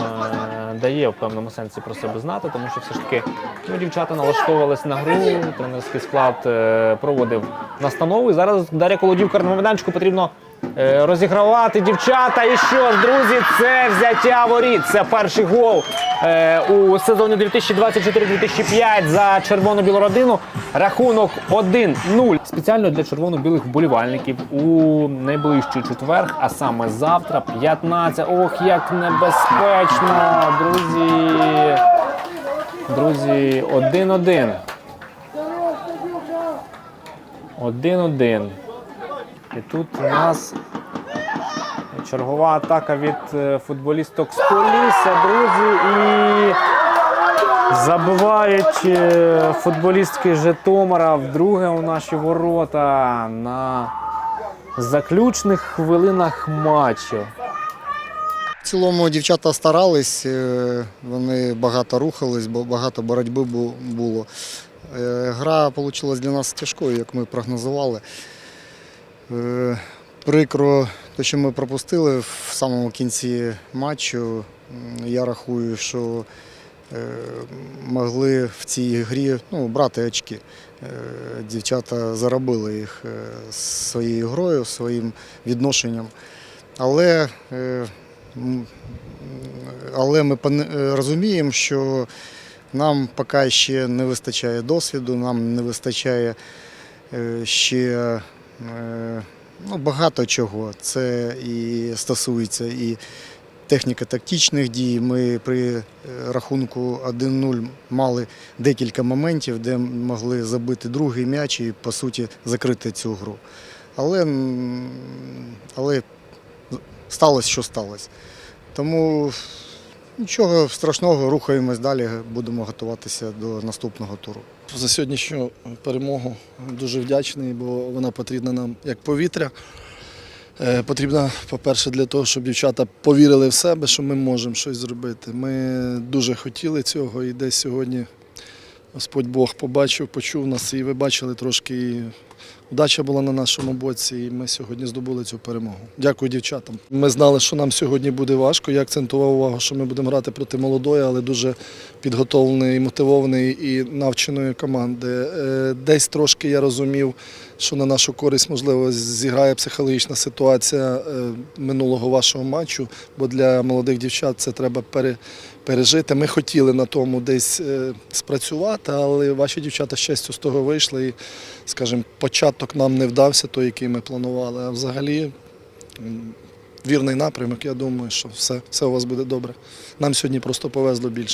е, дає в певному сенсі про себе знати, тому що все ж таки ну, дівчата налаштовувались на гру, тренерський склад е, проводив настанову. І зараз Дар'я Колодівка на майданчику потрібно розігравати дівчата. І що ж, друзі, це взяття воріт. Це перший гол е, у сезоні 2024-2005 за червоно-білу родину. Рахунок 1-0. Спеціально для червоно-білих вболівальників у найближчий четверг, а саме завтра, 15. Ох, як небезпечно, друзі. Друзі, 1-1. 1-1. І тут у нас чергова атака від е, футболісток з Полісся, друзі. І забивають е, футболістки Житомира вдруге у наші ворота на заключних хвилинах матчу. В цілому дівчата старались, е, вони багато рухались, бо багато боротьби було. Гра вийшла для нас тяжкою, як ми прогнозували. Е, Прикро, те, що ми пропустили в самому кінці матчу. Я рахую, що е, могли в цій грі ну, брати очки. Е, Дівчата заробили їх своєю грою, своїм відношенням. Але Але ми розуміємо, що нам поки ще не вистачає досвіду, нам не вистачає ще ну, багато чого. Це і стосується і техніко-тактичних дій. Ми при е, рахунку 1-0 мали декілька моментів, де могли забити другий м'яч і, по суті, закрити цю гру. Але, але сталося, що сталося. Тому нічого страшного, рухаємось далі, будемо готуватися до наступного туру. За сьогоднішню перемогу дуже вдячний, бо вона потрібна нам як повітря. Е, Потрібна, по-перше, для того, щоб дівчата повірили в себе, що ми можемо щось зробити. Ми дуже хотіли цього і десь сьогодні Господь Бог побачив, почув нас, і ви бачили трошки удача була на нашому боці, і ми сьогодні здобули цю перемогу. Дякую дівчатам. Ми знали, що нам сьогодні буде важко. Я акцентував увагу, що ми будемо грати проти молодої, але дуже підготовленої, мотивованої і навченої команди. Е, Десь трошки я розумів, що на нашу користь можливо зіграє психологічна ситуація е, минулого вашого матчу, бо для молодих дівчат це треба пережити. Ми хотіли на тому десь е, спрацювати, але ваші дівчата з щастю з того вийшли. І, скажімо, початок нам не вдався, той, який ми планували. А взагалі вірний напрямок. Я думаю, що все, все у вас буде добре. Нам сьогодні просто повезло більше.